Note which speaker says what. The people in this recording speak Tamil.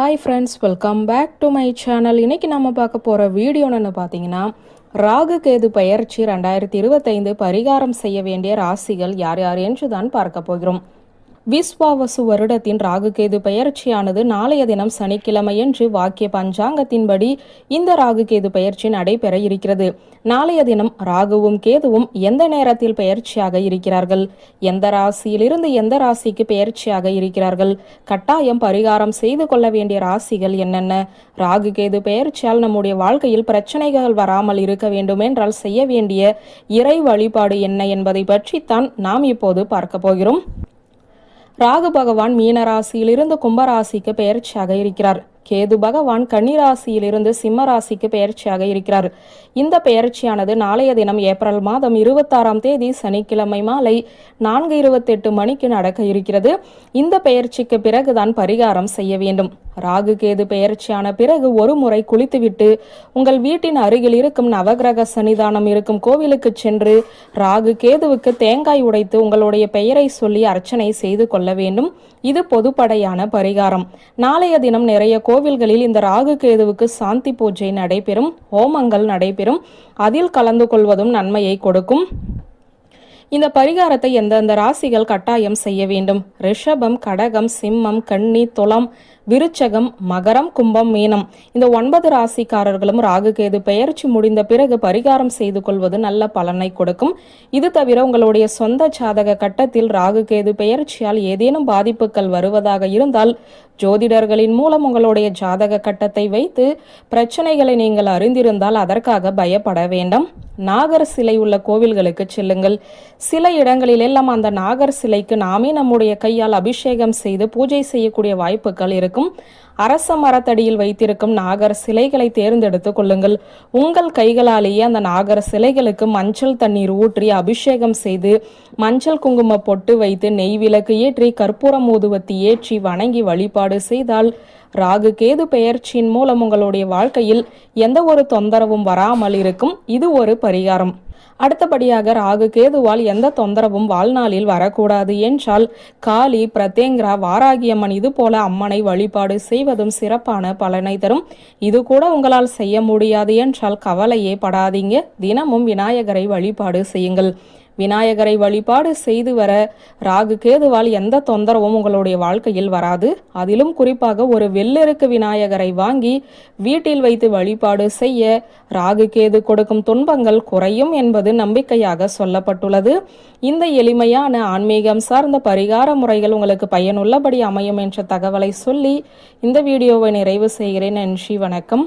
Speaker 1: Hi friends welcome back to my channel இன்னைக்கு நம்ம பார்க்க போகிற வீடியோன்னு பார்த்தீங்கன்னா ராகு கேது பெயர்ச்சி ரெண்டாயிரத்தி இருபத்தைந்து பரிகாரம் செய்ய வேண்டிய ராசிகள் யார் யார் என்று தான் பார்க்க போகிறோம். விஸ்வாவசு வருடத்தின் ராகுகேது பெயர்ச்சியானது நாளைய தினம் சனிக்கிழமையன்று வாக்கிய பஞ்சாங்கத்தின்படி இந்த ராகுகேது பெயர்ச்சி நடைபெற இருக்கிறது. நாளைய தினம் ராகுவும் கேதுவும் எந்த நேரத்தில் பெயர்ச்சியாக இருக்கிறார்கள்? எந்த ராசியிலிருந்து எந்த ராசிக்கு பெயர்ச்சியாக இருக்கிறார்கள்? கட்டாயம் பரிகாரம் செய்து கொள்ள வேண்டிய ராசிகள் என்னென்ன? ராகு கேது பெயர்ச்சியால் நம்முடைய வாழ்க்கையில் பிரச்சனைகள் வராமல் இருக்க வேண்டுமென்றால் செய்ய வேண்டிய இறை வழிபாடு என்ன என்பதை பற்றித்தான் நாம் இப்போது பார்க்க போகிறோம். ராகு பகவான் மீனராசியிலிருந்து கும்பராசிக்கு பெயர்ச்சியாக இருக்கிறார். கேது பகவான் கன்னிராசியிலிருந்து சிம்ம ராசிக்கு பெயர்ச்சியாக இருக்கிறார். இந்த பெயர்ச்சியானது நாளைய தினம் ஏப்ரல் மாதம் இருபத்தாறாம் தேதி சனிக்கிழமை மாலை நான்கு இருபத்தெட்டு மணிக்கு நடக்க இருக்கிறது. இந்த பெயர்ச்சிக்கு பிறகுதான் பரிகாரம் செய்ய வேண்டும். ராகு கேது பெயர்ச்சியான பிறகு ஒரு முறை குளித்துவிட்டு உங்கள் வீட்டின் அருகில் இருக்கும் நவகிரக சன்னிதானம் இருக்கும் கோவிலுக்கு சென்று ராகு கேதுவுக்கு தேங்காய் உடைத்து உங்களுடைய பெயரை சொல்லி அர்ச்சனை செய்து கொள்ள வேண்டும். இது பொதுப்படையான பரிகாரம். நாளைய தினம் நிறைய கோவில்களில் இந்த ராகு கேதுவுக்கு சாந்தி பூஜை நடைபெறும் ஹோமங்கள் நடைபெறும். அதில் கலந்து கொள்வதும் நன்மையை கொடுக்கும். இந்த பரிகாரத்தை எந்தெந்த ராசிகள் கட்டாயம் செய்ய வேண்டும்? ரிஷபம் கடகம் சிம்மம் கன்னி துளம் விருச்சகம் மகரம் கும்பம் மீனம். இந்த ஒன்பது ராசிக்காரர்களும் ராகு கேது பெயர்ச்சி முடிந்த பிறகு பரிகாரம் செய்து கொள்வது நல்ல பலனை கொடுக்கும். இது தவிர உங்களுடைய சொந்த ஜாதக கட்டத்தில் ராகு கேது பெயர்ச்சியால் ஏதேனும் பாதிப்புகள் வருவதாக இருந்தால் ஜோதிடர்களின் மூலம் உங்களுடைய ஜாதக கட்டத்தை வைத்து பிரச்சனைகளை நீங்கள் அறிந்திருந்தால் அதற்காக பயப்பட வேண்டாம். நாகர் சிலை உள்ள கோவில்களுக்கு செல்லுங்கள். சில இடங்களில் எல்லாம் அந்த நாகர் சிலைக்கு நாமே நம்முடைய கையால் அபிஷேகம் செய்து பூஜை செய்யக்கூடிய வாய்ப்புகள் இருக்கும். அரச மரத்தடியில் வைத்திருக்கும் நாகர் சிலைகளை தேர்ந்தெடுத்துக் கொள்ளுங்கள். உங்கள் கைகளாலேயே அந்த நாகர் சிலைகளுக்கு மஞ்சள் தண்ணீர் ஊற்றி அபிஷேகம் செய்து மஞ்சள் குங்கும பொட்டு வைத்து நெய் விளக்கு ஏற்றி கற்பூரம் ஊதுவத்தி ஏற்றி வணங்கி வழிபாடு செய்தால் ராகு கேது பெயர்ச்சியின் மூலம் உங்களுடைய வாழ்க்கையில் எந்த ஒரு தொந்தரவும் வராமல் இருக்கும். இது ஒரு பரிகாரம். அடுத்தபடியாக ராகு கேதுவால் எந்த தொந்தரவும் வாழ்நாளில் வரக்கூடாது என்றால் காளி பிரத்யங்கரா வாராகியம்மன் இது போல அம்மனை வழிபாடு செய்வதும் சிறப்பான பலனை தரும். இது கூட உங்களால் செய்ய முடியாது என்றால் கவலையே படாதீங்க. தினமும் விநாயகரை வழிபாடு செய்யுங்கள். விநாயகரை வழிபாடு செய்து வர ராகு கேதுவால் எந்த தொந்தரவும் உங்களுடைய வாழ்க்கையில் வராது. அதிலும் குறிப்பாக ஒரு வெள்ளெருக்கு விநாயகரை வாங்கி வீட்டில் வைத்து வழிபாடு செய்ய ராகு கேது கொடுக்கும் துன்பங்கள் குறையும் என்பது நம்பிக்கையாக சொல்லப்பட்டுள்ளது. இந்த எளிமையான ஆன்மீகம் சார்ந்த பரிகார முறைகள் உங்களுக்கு பயனுள்ளபடி அமையும் என்ற தகவலை சொல்லி இந்த வீடியோவை நிறைவு செய்கிறேன். நன்றி வணக்கம்.